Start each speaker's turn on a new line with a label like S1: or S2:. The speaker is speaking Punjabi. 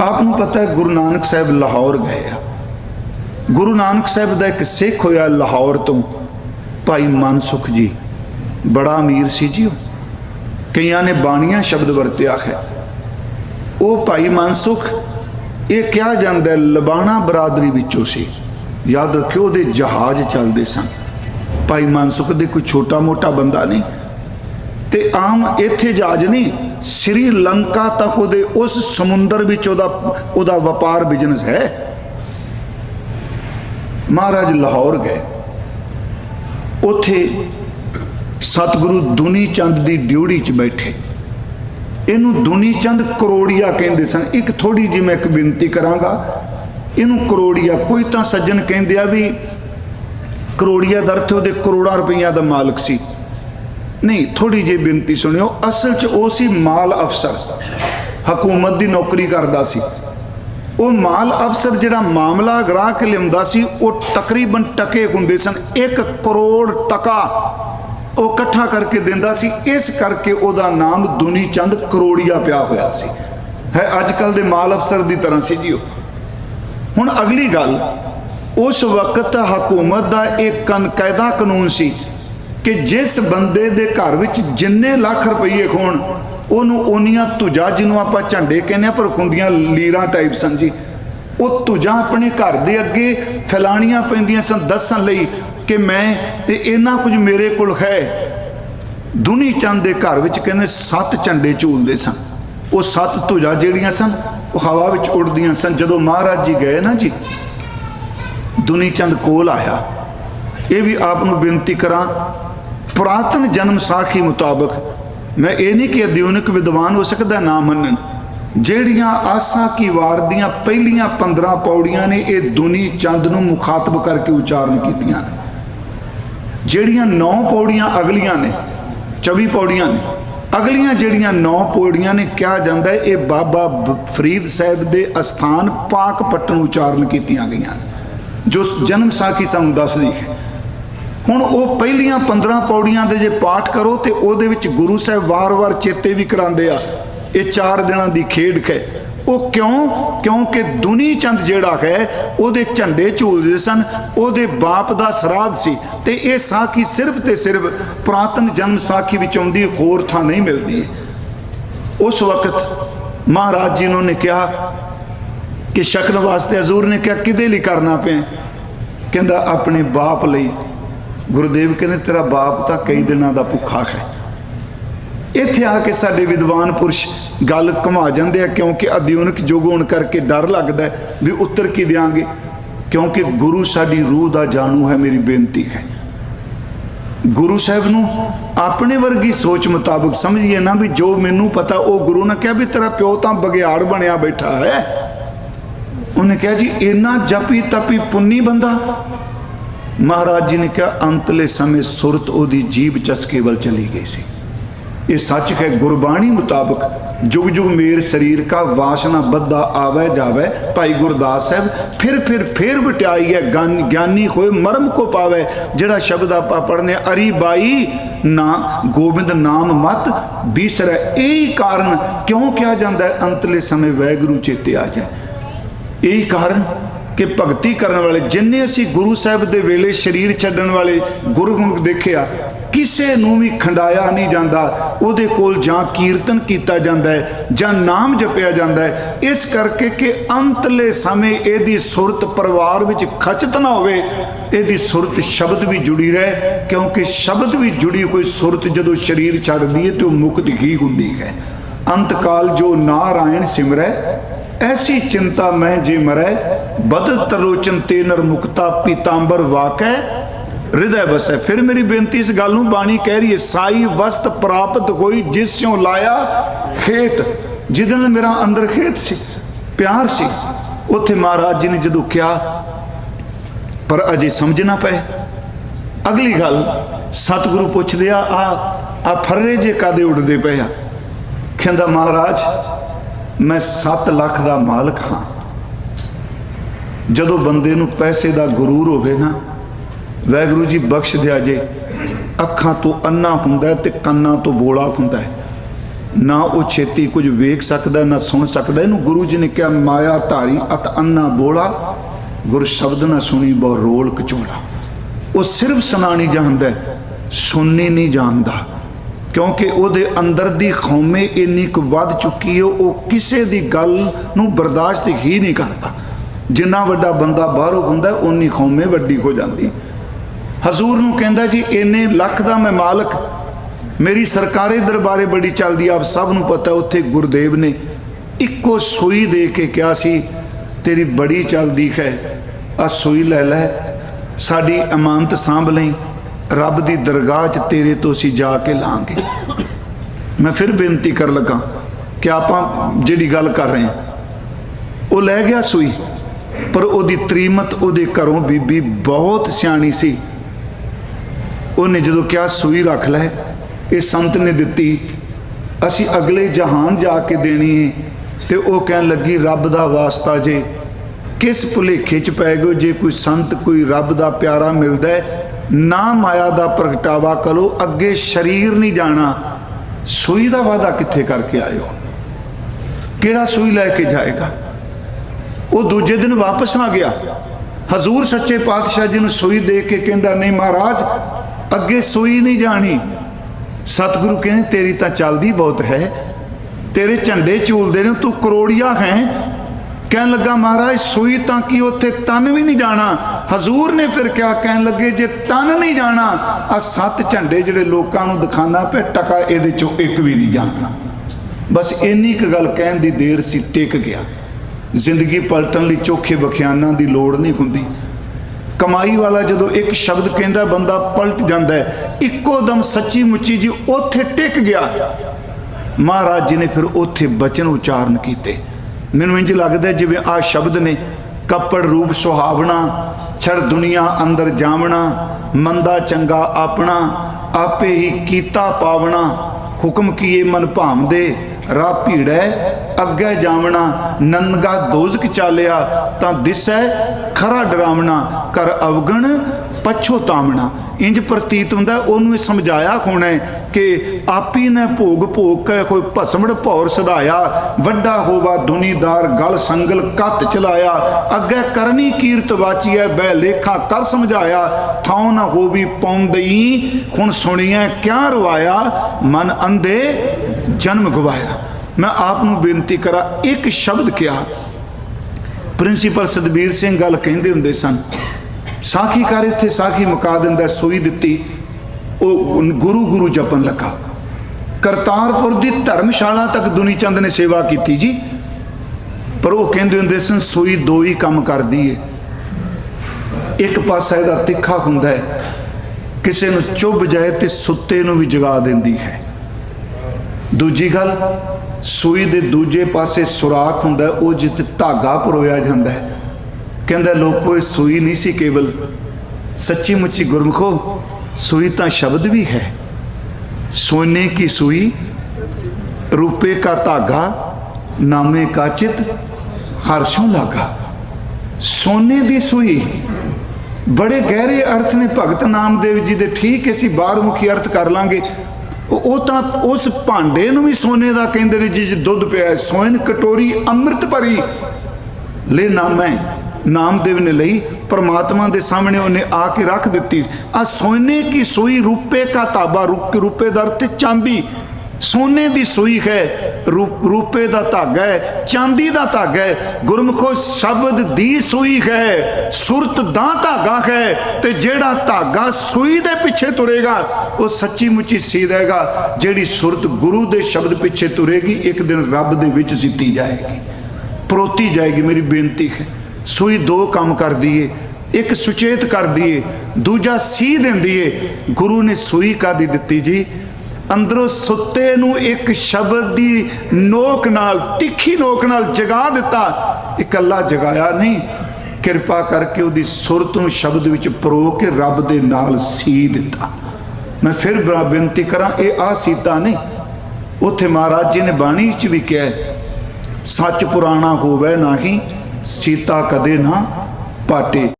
S1: ਆਪ ਨੂੰ ਪਤਾ ਹੈ ਗੁਰੂ ਨਾਨਕ ਸਾਹਿਬ ਲਾਹੌਰ ਗਏ ਆ ਗੁਰੂ ਨਾਨਕ ਸਾਹਿਬ ਦਾ ਇੱਕ ਸਿੱਖ ਹੋਇਆ ਲਾਹੌਰ ਤੋਂ ਭਾਈ ਮਨਸੁਖ ਜੀ ਬੜਾ ਅਮੀਰ ਸੀ ਜੀ ਉਹ ਕਈਆਂ ਨੇ ਬਾਣੀਆਂ ਸ਼ਬਦ ਵਰਤਿਆ ਹੈ ਉਹ ਭਾਈ ਮਨਸੁਖ ਇਹ ਕਿਹਾ ਜਾਂਦਾ ਲਬਾਣਾ ਬਰਾਦਰੀ ਵਿੱਚੋਂ ਸੀ ਯਾਦ ਰੱਖਿਓ ਉਹਦੇ ਜਹਾਜ਼ ਚੱਲਦੇ ਸਨ ਭਾਈ ਮਨਸੁਖ ਦੇ ਕੋਈ ਛੋਟਾ ਮੋਟਾ ਬੰਦਾ ਨਹੀਂ ਤੇ ਆਮ ਇੱਥੇ ਜਹਾਜ਼ ਨਹੀਂ, ਸ੍ਰੀ ਲੰਕਾ ਤੱਕ ਉਹਦੇ, ਉਸ ਸਮੁੰਦਰ ਵਿੱਚ ਉਹਦਾ ਉਹਦਾ ਵਪਾਰ ਬਿਜ਼ਨਸ ਹੈ। ਮਹਾਰਾਜ ਲਾਹੌਰ ਗਏ। ਉੱਥੇ ਸਤਿਗੁਰੂ ਦੁਨੀ ਚੰਦ ਦੀ ਡਿਊੜੀ 'ਚ ਬੈਠੇ। ਇਹਨੂੰ ਦੁਨੀ ਚੰਦ ਕਰੋੜੀਆ ਕਹਿੰਦੇ ਸਨ। ਇੱਕ ਥੋੜੀ ਜਿਹੀ ਮੈਂ ਇੱਕ ਬੇਨਤੀ ਕਰਾਂਗਾ। ਇਹਨੂੰ ਕਰੋੜੀਆ, ਕੋਈ ਤਾਂ ਸੱਜਣ ਕਹਿੰਦੇ ਆ ਵੀ ਕਰੋੜੀਆ ਦਾ ਅਰਥ ਉਹਦੇ ਕਰੋੜਾਂ ਰੁਪਈਆ ਦਾ ਮਾਲਕ ਸੀ। ਨਹੀਂ, ਥੋੜੀ ਜਿਹੀ ਬੇਨਤੀ ਸੁਣਿਓ, ਅਸਲ 'ਚ ਉਹ ਸੀ ਮਾਲ ਅਫਸਰ। ਹਕੂਮਤ ਦੀ ਨੌਕਰੀ ਕਰਦਾ ਸੀ। ਉਹ ਮਾਲ ਅਫਸਰ ਜਿਹੜਾ ਮਾਮਲਾ ਗਰਾ ਕੇ ਲਿਆਉਂਦਾ ਸੀ, ਉਹ ਤਕਰੀਬਨ ਟਕੇ ਹੁੰਦੇ ਸਨ। 1 ਕਰੋੜ ਟਕਾ ਉਹ ਇਕੱਠਾ ਕਰਕੇ ਦਿੰਦਾ ਸੀ। ਇਸ ਕਰਕੇ ਉਹਦਾ ਨਾਮ ਦੁਨੀ ਚੰਦ ਕਰੋੜੀਆ ਪਿਆ ਹੋਇਆ ਸੀ। ਹੈ ਅੱਜ ਕੱਲ ਦੇ ਮਾਲ ਅਫਸਰ ਦੀ ਤਰ੍ਹਾਂ ਸੀ ਜੀ ਉਹ ਹੁਣ ਅਗਲੀ ਗੱਲ, ਉਸ ਵਕਤ ਹਕੂਮਤ ਦਾ ਇੱਕ ਕਨਕਾਇਦਾ ਕਾਨੂੰਨ ਸੀ ਕਿ ਜਿਸ ਬੰਦੇ ਦੇ ਘਰ ਵਿੱਚ ਜਿੰਨੇ ਲੱਖ ਰੁਪਏ ਹੋਣ ਉਹਨੂੰ ਓਨੀਆਂ ਤੁਜਾ ਜਿਹਨੂੰ ਆਪਾਂ ਝੰਡੇ ਕਹਿੰਦੇ ਆ ਪਰ ਹੁੰਦੀਆਂ ਲੀਰਾਂ ਟਾਈਪ ਸਨ ਜੀ। ਉਹ ਤੁਜਾ ਆਪਣੇ ਘਰ ਦੇ ਅੱਗੇ ਫੈਲਾਣੀਆਂ ਪੈਂਦੀਆਂ ਸਨ, ਦੱਸਣ ਲਈ ਕਿ ਮੈਂ ਤੇ ਇਹਨਾਂ ਕੁਝ ਮੇਰੇ ਕੋਲ ਹੈ। ਦੁਨੀ ਚੰਦ ਦੇ ਘਰ ਵਿੱਚ ਕਹਿੰਦੇ ਸੱਤ ਝੰਡੇ ਝੂਲਦੇ ਸਨ। ਉਹ ਸੱਤ ਤੁਜਾ ਜਿਹੜੀਆਂ ਸਨ, ਉਹ ਹਵਾ ਵਿੱਚ ਉੱਡਦੀਆਂ ਸਨ। ਜਦੋਂ ਮਹਾਰਾਜ ਜੀ ਗਏ ਨਾ ਜੀ, ਦੁਨੀ ਚੰਦ ਕੋਲ ਆਇਆ। ਇਹ ਵੀ ਆਪ ਨੂੰ ਬੇਨਤੀ ਕਰਾਂ ਪੁਰਾਤਨ ਜਨਮ ਸਾਖੀ ਮੁਤਾਬਕ ਮੈਂ ਇਹ ਨਹੀਂ ਕਿ ਅਧਿਉਨਿਕ ਵਿਦਵਾਨ ਹੋ ਸਕਦਾ ਨਾ ਮੰਨਣ। ਜਿਹੜੀਆਂ ਆਸਾ ਕੀ ਵਾਰ ਦੀਆਂ ਪਹਿਲੀਆਂ 15 ਪੌੜੀਆਂ ਨੇ ਇਹ ਦੁਨੀ ਚੰਦ ਨੂੰ ਮੁਖਾਤਬ ਕਰਕੇ ਉਚਾਰਨ ਕੀਤੀਆਂ ਨੇ। ਜਿਹੜੀਆਂ 9 ਪੌੜੀਆਂ ਅਗਲੀਆਂ ਨੇ 24 ਪੌੜੀਆਂ ਨੇ, ਅਗਲੀਆਂ ਜਿਹੜੀਆਂ 9 ਪੌੜੀਆਂ ਨੇ, ਕਿਹਾ ਜਾਂਦਾ ਇਹ ਬਾਬਾ ਫਰੀਦ ਸਾਹਿਬ ਦੇ ਅਸਥਾਨ ਪਾਕ ਪੱਟਣ ਉਚਾਰਨ ਕੀਤੀਆਂ ਗਈਆਂ ਜੋ ਜਨਮ ਸਾਖੀ ਸਾਨੂੰ ਦੱਸਦੀ ਹੈ। ਹੁਣ ਉਹ ਪਹਿਲੀਆਂ 15 ਪੌੜੀਆਂ ਦੇ ਜੇ ਪਾਠ ਕਰੋ ਤੇ ਉਹਦੇ ਵਿੱਚ ਗੁਰੂ ਸਾਹਿਬ ਵਾਰ-ਵਾਰ ਚੇਤੇ ਵੀ ਕਰਾਉਂਦੇ ਆ, ਇਹ 4 ਦਿਨਾਂ ਦੀ ਖੇਡ ਹੈ ਉਹ ਕਿਉਂ? ਕਿਉਂਕਿ ਦੁਨੀ ਚੰਦ ਜਿਹੜਾ ਹੈ ਉਹਦੇ ਝੰਡੇ ਝੂਲਦੇ ਸਨ, ਉਹਦੇ ਬਾਪ ਦਾ ਸਰਾਧ ਸੀ ਤੇ ਇਹ ਸਾਖੀ ਸਿਰਫ ਤੇ ਸਿਰਫ ਪੁਰਾਤਨ ਜਨਮ ਸਾਖੀ ਵਿੱਚ ਆਉਂਦੀ, ਹੋਰ ਥਾਂ ਨਹੀਂ ਮਿਲਦੀ। ਉਸ ਵਕਤ ਮਹਾਰਾਜ ਜੀ ਨੂੰ ਨੇ ਕਿਹਾ ਕਿ ਸ਼ਕਲ ਵਾਸਤੇ ਹਜ਼ੂਰ ਨੇ ਕਿਹਾ, ਕਿਹਦੇ ਲਈ ਕਰਨਾ ਪਿਆ? ਕਹਿੰਦਾ, ਆਪਣੇ ਬਾਪ ਲਈ। ਗੁਰਦੇਵ ਕਹਿੰਦੇ, ਤੇਰਾ ਬਾਪ ਤਾਂ ਕਈ ਦਿਨਾਂ ਦਾ ਭੁੱਖਾ ਹੈ। ਇੱਥੇ ਆ ਕੇ ਸਾਡੇ ਵਿਦਵਾਨ ਪੁਰਸ਼ ਗੱਲ ਘੁਮਾ ਜਾਂਦੇ ਆ, ਕਿਉਂਕਿ ਅਧਿਉਨਿਕ ਯੁੱਗ ਹੋਣ ਕਰਕੇ ਡਰ ਲੱਗਦਾ ਵੀ ਉੱਤਰ ਕੀ ਦਿਆਂਗੇ। ਕਿਉਂਕਿ ਗੁਰੂ ਸਾਡੀ ਰੂਹ ਦਾ ਜਾਣੂ ਹੈ, ਮੇਰੀ ਬੇਨਤੀ ਹੈ। ਗੁਰੂ ਸਾਹਿਬ ਨੂੰ ਆਪਣੇ ਵਰਗੀ ਸੋਚ ਮੁਤਾਬਕ ਸਮਝੀਏ ਨਾ ਵੀ ਜੋ ਮੈਨੂੰ ਪਤਾ, ਉਹ ਗੁਰੂ ਨੇ ਕਿਹਾ ਵੀ ਤੇਰਾ ਪਿਓ ਤਾਂ ਬਗਿਆੜ ਬਣਿਆ ਬੈਠਾ ਹੈ। ਉਹਨੇ ਕਿਹਾ ਜੀ, ਇੰਨਾ ਜਪੀ ਤਪੀ ਪੁੰਨੀ ਬੰਦਾ ਮਹਾਰਾਜ ਜੀ ਨੇ ਕਿਹਾ, ਅੰਤਲੇ ਸਮੇਂ ਸੁਰਤ ਉਹਦੀ ਜੀਬ ਚਸਕੇ ਵੱਲ ਚਲੀ ਗਈ ਸੀ। ਇਹ ਸੱਚ ਹੈ, ਗੁਰਬਾਣੀ ਮੁਤਾਬਕ ਜੁਗ ਜੁਗ ਮੇਰ ਸਰੀਰ ਕਾ ਵਾਸਨਾ ਬੱਧਾ ਆਵੇ ਜਾਵੇ, ਭਾਈ ਗੁਰਦਾਸ ਸਾਹਿਬ, ਫਿਰ ਫਿਰ ਫਿਰ ਵਟਿਆਈ ਹੈ ਗਿਆਨੀ ਹੋਏ ਮਰਮ ਕੋ ਪਾਵੇ, ਜਿਹੜਾ ਸ਼ਬਦ ਆਪਾਂ ਪੜ੍ਹਨੇ ਅਰੀ ਬਾਈ, ਨਾ ਗੋਬਿੰਦ ਨਾਮ ਮਤ, ਬੀਸਰੈ ਇਹ ਹੀ ਕਾਰਨ ਕਿਉਂ ਕਿਹਾ ਜਾਂਦਾ ਹੈ, ਅੰਤਲੇ ਸਮੇਂ ਵੈਗੁਰੂ ਚੇਤੇ ਆ ਜਾਏ। ਇਹੀ ਕਾਰਨ ਕਿ ਭਗਤੀ ਕਰਨ ਵਾਲੇ ਜਿੰਨੇ ਅਸੀਂ ਗੁਰੂ ਸਾਹਿਬ ਦੇ ਵੇਲੇ ਸਰੀਰ ਛੱਡਣ ਵਾਲੇ ਗੁਰੂ ਦੇਖਿਆ, ਕਿਸੇ ਨੂੰ ਵੀ ਖੰਡਾਇਆ ਨਹੀਂ ਜਾਂਦਾ। ਉਹਦੇ ਕੋਲ ਜਾਂ ਕੀਰਤਨ ਕੀਤਾ ਜਾਂਦਾ ਹੈ, ਜਾਂ ਨਾਮ ਜਪਿਆ ਜਾਂਦਾ ਹੈ। ਇਸ ਕਰਕੇ ਕਿ ਅੰਤਲੇ ਸਮੇਂ ਇਹਦੀ ਸੁਰਤ ਪਰਿਵਾਰ ਵਿੱਚ ਖਚਤ ਨਾ ਹੋਵੇ, ਇਹਦੀ ਸੁਰਤ ਸ਼ਬਦ ਵੀ ਜੁੜੀ ਰਹੇ, ਕਿਉਂਕਿ ਸ਼ਬਦ ਵੀ ਜੁੜੀ ਹੋਈ ਸੁਰਤ ਜਦੋਂ ਸਰੀਰ ਛੱਡਦੀ ਹੈ ਤੇ ਉਹ ਮੁਕਤ ਹੀ ਹੁੰਦੀ ਹੈ। ਅੰਤਕਾਲ ਜੋ ਨਾਰਾਇਣ ਸਿਮਰੈ, ਐਸੀ ਚਿੰਤਾ ਮੈਂ ਜੇ ਮਰੈ ਬਦ ਤਰੋਚਨ ਤੇ ਨਰਮੁਕਤਾ ਪੀਤਾਂਬਰ ਪੀਤਾੰਬਰ ਵਾਕੈ, ਹਿਰਦੈ ਬਸੈ ਫਿਰ ਮੇਰੀ ਬੇਨਤੀ ਇਸ ਗੱਲ ਨੂੰ ਬਾਣੀ ਕਹਿ ਰਹੀ ਹੈ, ਸਾਈ ਵਸਤ ਪ੍ਰਾਪਤ ਹੋਈ ਜਿਸ ਸਿਉ ਲਾਇਆ ਖੇਤ, ਜਿਹਦੇ ਨਾਲ ਮੇਰਾ ਅੰਦਰ ਖੇਤ ਸੀ, ਪਿਆਰ ਸੀ। ਉੱਥੇ ਮਹਾਰਾਜ ਜੀ ਨੇ ਜਦੋਂ ਕਿਹਾ, ਪਰ ਅਜੇ ਸਮਝ ਨਾ ਪਏ। ਅਗਲੀ ਗੱਲ, ਸਤਿਗੁਰੂ ਪੁੱਛਦੇ ਆ ਆ ਆ ਫਰਰੇ ਜੇ ਕਾਦੇ ਉੱਡਦੇ ਪਏ ਆ? ਕਹਿੰਦਾ, ਮਹਾਰਾਜ, ਮੈਂ 7 ਲੱਖ ਦਾ ਮਾਲਕ ਹਾਂ। ਜਦੋਂ ਬੰਦੇ ਨੂੰ ਪੈਸੇ ਦਾ ਗਰੂਰ ਹੋਵੇ ਨਾ ਵੈਗੁਰੂ ਜੀ ਬਖਸ਼ ਦਿਆ ਜੇ, ਅੱਖਾਂ ਤੋਂ ਅੰਨਾ ਹੁੰਦਾ ਹੈ ਤੇ ਕੰਨਾਂ ਤੋਂ ਬੋਲਾ ਹੁੰਦਾ ਹੈ। ਨਾ ਉਹ ਛੇਤੀ ਕੁਝ ਵੇਖ ਸਕਦਾ, ਨਾ ਸੁਣ ਸਕਦਾ। ਇਹਨੂੰ ਗੁਰੂ ਜੀ ਨੇ ਕਿਹਾ, ਮਾਇਆ ਧਾਰੀ ਅਤ ਅੰਨਾ ਬੋਲਾ, ਗੁਰ ਸ਼ਬਦ ਨਾ ਸੁਣੀ ਬਹੁ ਰੋਲ ਕਚੋਲਾ ਉਹ ਸਿਰਫ ਸੁਣਾਣੀ ਜਾਣਦਾ ਸੁਣਨੀ ਨਹੀਂ ਜਾਣਦਾ। ਕਿਉਂਕਿ ਉਹਦੇ ਅੰਦਰ ਦੀ ਖੌਮੇ ਇੰਨੀ ਕੁ ਵੱਧ ਚੁੱਕੀ ਹੈ, ਉਹ ਕਿਸੇ ਦੀ ਗੱਲ ਨੂੰ ਬਰਦਾਸ਼ਤ ਹੀ ਨਹੀਂ ਕਰਦਾ। ਜਿੰਨਾ ਵੱਡਾ ਬੰਦਾ ਬਾਹਰੋਂ ਹੁੰਦਾ ਉਨੀ ਖੌਮੇ ਵੱਡੀ ਹੋ ਜਾਂਦੀ ਹਜ਼ੂਰ ਨੂੰ ਕਹਿੰਦਾ ਜੀ, ਇੰਨੇ ਲੱਖ ਦਾ ਮੈਂ ਮਾਲਕ, ਮੇਰੀ ਸਰਕਾਰੀ ਦਰਬਾਰੇ ਬੜੀ ਚੱਲਦੀ ਆਪ ਸਭ ਨੂੰ ਪਤਾ, ਉੱਥੇ ਗੁਰਦੇਵ ਨੇ ਇੱਕੋ ਸੂਈ ਦੇ ਕੇ ਕਿਹਾ ਸੀ, ਤੇਰੀ ਬੜੀ ਚੱਲਦੀ ਹੈ ਆ ਸੂਈ ਲੈ ਲੈ, ਸਾਡੀ ਅਮਾਨਤ ਸਾਂਭ ਲਈ, ਰੱਬ ਦੀ ਦਰਗਾਹ 'ਚ ਤੇਰੇ ਤੋਂ ਅਸੀਂ ਜਾ ਕੇ ਲਾਂਗੇ। ਮੈਂ ਫਿਰ ਬੇਨਤੀ ਕਰਨ ਲੱਗਾ ਕਿ ਆਪਾਂ ਜਿਹੜੀ ਗੱਲ ਕਰ ਰਹੇ ਹਾਂ, ਉਹ ਲੈ ਗਿਆ ਸੂਈ। ਪਰ ਉਹਦੀ ਤਰੀਮਤ ਉਹਦੇ ਘਰੋਂ ਬੀਬੀ ਬਹੁਤ ਸਿਆਣੀ ਸੀ। ਉਹਨੇ ਜਦੋਂ ਕਿਹਾ, ਸੂਈ ਰੱਖ ਲੈ। ਇਹ ਸੰਤ ਨੇ ਦਿੱਤੀ। ਅਸੀਂ ਅਗਲੇ ਜਹਾਨ ਜਾ ਕੇ ਦੇਣੀ ਹੈ ਤੇ ਉਹ ਕਹਿਣ ਲੱਗੀ, ਰੱਬ ਦਾ ਵਾਸਤਾ ਜੇ ਕਿਸ ਭੁਲੇਖੇ ਚ ਪੈ ਗਏ ਜੇ ਕੋਈ ਸੰਤ, ਕੋਈ ਰੱਬ ਦਾ ਪਿਆਰਾ ਮਿਲਦਾ ਹੈ ਨਾ ਮਾਇਆ ਦਾ ਪ੍ਰਗਟਾਵਾ ਕਰੋ। ਅੱਗੇ ਸਰੀਰ ਨਹੀਂ ਜਾਣਾ। ਸੂਈ ਦਾ ਵਾਦਾ ਕਿੱਥੇ ਕਰਕੇ ਆਇਓ ਕਿਹੜਾ ਸੂਈ ਲੈ ਕੇ ਜਾਏਗਾ? ਉਹ ਦੂਜੇ ਦਿਨ ਵਾਪਸ ਆ ਗਿਆ। ਹਜ਼ੂਰ ਸੱਚੇ ਪਾਤਸ਼ਾਹ ਜੀ ਨੂੰ ਸੂਈ ਦੇ ਕੇ ਕਹਿੰਦਾ, ਨਹੀਂ ਮਹਾਰਾਜ, ਅੱਗੇ ਸੂਈ ਨਹੀਂ ਜਾਣੀ। ਸਤਿਗੁਰੂ ਕਹਿੰਦੇ, ਤੇਰੀ ਤਾਂ ਚੱਲਦੀ ਬਹੁਤ ਹੈ। ਤੇਰੇ ਝੰਡੇ ਝੂਲਦੇ ਨੇ, ਤੂੰ ਕਰੋੜੀਆ ਹੈ। ਕਹਿਣ ਲੱਗਾ, ਮਹਾਰਾਜ, ਸੂਈ ਤਾਂ ਕੀ ਉੱਥੇ ਤਨ ਵੀ ਨਹੀਂ ਜਾਣਾ? ਹਜ਼ੂਰ ਨੇ ਫਿਰ ਕਿਹਾ, ਕਹਿਣ ਲੱਗੇ, ਜੇ ਤਨ ਨਹੀਂ ਜਾਣਾ ਆ ਸੱਤ ਝੰਡੇ ਜਿਹੜੇ ਲੋਕਾਂ ਨੂੰ ਦਿਖਾਣਾ ਪਿਆ, ਟਕਾ ਇਹਦੇ ਚੋਂ ਇੱਕ ਵੀ ਨਹੀਂ ਜਾਂਦਾ। ਬਸ ਇੰਨੀ ਕੁ ਗੱਲ ਕਹਿਣ ਦੀ ਦੇਰ ਸੀ, ਟਿਕ ਗਿਆ। ਜ਼ਿੰਦਗੀ ਪਲਟਣ ਲਈ ਚੋਖੇ ਬਖਿਆਨਾਂ ਦੀ ਲੋੜ ਨਹੀਂ ਹੁੰਦੀ। ਕਮਾਈ ਵਾਲਾ ਜਦੋਂ ਇੱਕ ਸ਼ਬਦ ਕਹਿੰਦਾ, ਬੰਦਾ ਪਲਟ ਜਾਂਦਾ ਹੈ। ਇੱਕੋ ਦਮ ਸੱਚੀ ਮੁੱਚੀ ਜੀ ਉੱਥੇ ਟਿਕ ਗਿਆ। ਮਹਾਰਾਜ ਜੀ ਨੇ ਫਿਰ ਉੱਥੇ ਬਚਨ ਉਚਾਰਨ ਕੀਤੇ। ਮੈਨੂੰ ਇੰਜ ਲੱਗਦਾ ਜਿਵੇਂ ਆ ਸ਼ਬਦ ਨੇ, ਕੱਪੜ ਰੂਪ ਸੁਹਾਵਣਾ, ਛੜ ਦੁਨੀਆ ਅੰਦਰ ਜਾਵਣਾ, ਮੰਦਾ ਚੰਗਾ ਆਪਣਾ, ਆਪੇ ਹੀ ਕੀਤਾ ਪਾਵਣਾ, ਹੁਕਮ ਕੀਏ ਮਨ ਭਾਮ ਦੇ ਰਾਹ ਭੀੜੈ, ਅੱਗੇ ਜਾਵਣਾ, ਨੰਗਾ ਦੋਜ਼ਕ ਚਾਲਿਆ, ਤਾਂ ਦਿਸੈ ਖਰਾ ਡਰਾਵਣਾ ਕਰ ਅਵਗਣ ਪਛੋਤਾਵਣਾ ਇੰਜ ਪ੍ਰਤੀਤ ਹੁੰਦਾ, ਉਹਨੂੰ ਇਹ ਸਮਝਾਇਆ ਹੋਣਾ ਹੈ ਕਿ ਆਪੀ ਨੇ ਭੋਗ ਭੋਗ ਕੇ ਕੋਈ ਭਸਮੜ ਭੌਰ ਸਦਾਇਆ ਵੱਡਾ ਹੋਵਾ ਦੁਨੀਦਾਰ ਗਲ ਸੰਗਲ ਕੱਤ ਚਲਾਇਆ। ਅੱਗੇ ਕਰਨੀ ਕੀਰਤ ਵਾਚੀਐ, ਬਹਿ ਲੇਖਾ ਕਰ ਸਮਝਾਇਆ। ਥਾਉ ਨਾ ਹੋਵੀ ਪੌਂਦਈ ਹੁਣ ਸੁਣੀਐ ਕਿਆ ਰਵਾਇਆ? ਮਨ ਅੰਧੇ ਜਨਮ ਗਵਾਇਆ। ਮੈਂ ਆਪ ਨੂੰ ਬੇਨਤੀ ਕਰਾਂ, ਇੱਕ ਸ਼ਬਦ ਕਿਹਾ। ਪ੍ਰਿੰਸੀਪਲ ਸਤਬੀਰ ਸਿੰਘ ਗੱਲ ਕਹਿੰਦੇ ਹੁੰਦੇ ਸਨ, ਸਾਖੀ ਕਰ ਇੱਥੇ, ਸਾਖੀ ਮੁਕਾ ਦਿੰਦਾ, ਸੂਈ ਦਿੱਤੀ। ਉਹ ਗੁਰੂ ਗੁਰੂ ਜਪਣ ਲੱਗਾ। ਕਰਤਾਰਪੁਰ ਦੀ ਧਰਮਸ਼ਾਲਾ ਤੱਕ ਦੁਨੀ ਚੰਦ ਨੇ ਸੇਵਾ ਕੀਤੀ ਜੀ। ਪਰ ਉਹ ਕਹਿੰਦੇ ਹੁੰਦੇ ਸਨ, ਸੂਈ ਦੋ ਹੀ ਕੰਮ ਕਰਦੀ ਏ। ਇੱਕ ਪਾਸਾ ਇਹਦਾ ਤਿੱਖਾ ਹੁੰਦਾ ਹੈ, ਕਿਸੇ ਨੂੰ ਚੁੱਭ ਜਾਏ ਤੇ ਸੁੱਤੇ ਨੂੰ ਵੀ ਜਗਾ ਦਿੰਦੀ ਹੈ। ਦੂਜੀ ਗੱਲ, ਸੂਈ ਦੇ ਦੂਜੇ ਪਾਸੇ ਸੁਰਾਖ ਹੁੰਦਾ ਉਹ ਜਿੱਥੇ ਧਾਗਾ ਪਰੋਇਆ ਜਾਂਦਾ ਹੈ। ਕਹਿੰਦਾ ਲੋਕੋ, ਇਹ ਸੂਈ ਨਹੀਂ ਸੀ ਕੇਵਲ ਸੱਚੀ ਮੁੱਚੀ ਗੁਰਮਖੋ, ਸੂਈ ਤਾਂ ਸ਼ਬਦ ਵੀ ਹੈ। ਸੋਨੇ ਕੀ ਸੂਈ, ਰੂਪੇ ਕਾ ਧਾਗਾ, ਨਾਮੇ ਕਾ ਚਿਤ, ਹਰਸ਼ੋਂ ਲਾਗਾ। ਸੋਨੇ ਦੀ ਸੂਈ, ਬੜੇ ਗਹਿਰੇ ਅਰਥ ਨੇ ਭਗਤ ਨਾਮਦੇਵ ਜੀ ਦੇ, ਠੀਕ ਅਸੀਂ ਬਾਹਰਮੁਖੀ ਅਰਥ ਕਰ ਲਾਂਗੇ। ਉਹ ਤਾਂ ਉਸ ਭਾਂਡੇ ਨੂੰ ਵੀ ਸੋਨੇ ਦਾ ਕਹਿੰਦੇ ਨੇ ਜਿਸ ਦੁੱਧ ਪਿਆ ਸੋਇਨ ਕਟੋਰੀ ਅੰਮ੍ਰਿਤ ਭਰੀ। ਲੈ ਹੈ ਨਾਮਦੇਵ ਨੇ ਲਈ, ਪਰਮਾਤਮਾ ਦੇ ਸਾਹਮਣੇ ਉਹਨੇ ਆ ਕੇ ਰੱਖ ਦਿੱਤੀ। ਆ ਸੋਨੇ ਕੀ ਸੋਈ ਰੂਪੇ ਕਾ ਤਾਬਾ ਰੂਪ ਰੂਪੇ ਦਰ ਤੇ ਚਾਂਦੀ। ਸੋਨੇ ਦੀ ਸੂਈ ਹੈ, ਰੂਪ, ਰੂਪੇ ਦਾ ਧਾਗਾ ਹੈ, ਚਾਂਦੀ ਦਾ ਧਾਗਾ ਹੈ, ਗੁਰਮੁਖੋ ਸ਼ਬਦ ਦੀ ਸੂਈ ਹੈ, ਸੁਰਤ ਦਾ ਧਾਗਾ ਹੈ ਤੇ ਜਿਹੜਾ ਧਾਗਾ ਸੂਈ ਦੇ ਪਿੱਛੇ ਤੁਰੇਗਾ, ਉਹ ਸੱਚੀ ਮੁੱਚੀ ਸੀਦੇਗਾ ਜਿਹੜੀ ਸੁਰਤ ਗੁਰੂ ਦੇ ਸ਼ਬਦ ਪਿੱਛੇ ਤੁਰੇਗੀ, ਇੱਕ ਦਿਨ ਰੱਬ ਦੇ ਵਿੱਚ ਸਿੱਤੀ ਜਾਏਗੀ। ਪਰੋਤੀ ਜਾਏਗੀ, ਮੇਰੀ ਬੇਨਤੀ ਹੈ। ਸੂਈ ਦੋ ਕੰਮ ਕਰਦੀ ਏ ਇੱਕ ਸੁਚੇਤ ਕਰਦੀ ਏ ਦੂਜਾ ਸੀ ਦਿੰਦੀ ਏ ਗੁਰੂ ਨੇ ਸੂਈ ਕਾਦੀ ਦਿੱਤੀ ਜੀ? ਅੰਦਰੋਂ ਸੁੱਤੇ ਨੂੰ ਇੱਕ ਸ਼ਬਦ ਦੀ ਨੋਕ ਨਾਲ, ਤਿੱਖੀ ਨੋਕ ਨਾਲ ਜਗਾ ਦਿੱਤਾ। ਇਕੱਲਾ ਜਗਾਇਆ ਨਹੀਂ। ਕਿਰਪਾ ਕਰਕੇ ਉਹਦੀ ਸੁਰਤ ਨੂੰ ਸ਼ਬਦ ਵਿੱਚ ਪਰੋ ਕੇ ਰੱਬ ਦੇ ਨਾਲ ਸੀ ਦਿੱਤਾ। ਮੈਂ ਫਿਰ ਬਰਾ ਬੇਨਤੀ ਕਰਾਂ, ਇਹ ਆ ਸੀਤਾ ਨਹੀਂ। ਉੱਥੇ ਮਹਾਰਾਜ ਜੀ ਨੇ ਬਾਣੀ ਵਿੱਚ ਵੀ ਕਿਹਾ ਸੱਚ ਪੁਰਾਣਾ ਹੋਵੇ ਨਾਹੀ, ਸੀਤਾ ਕਦੇ ਨਾ ਪਾਟੇ।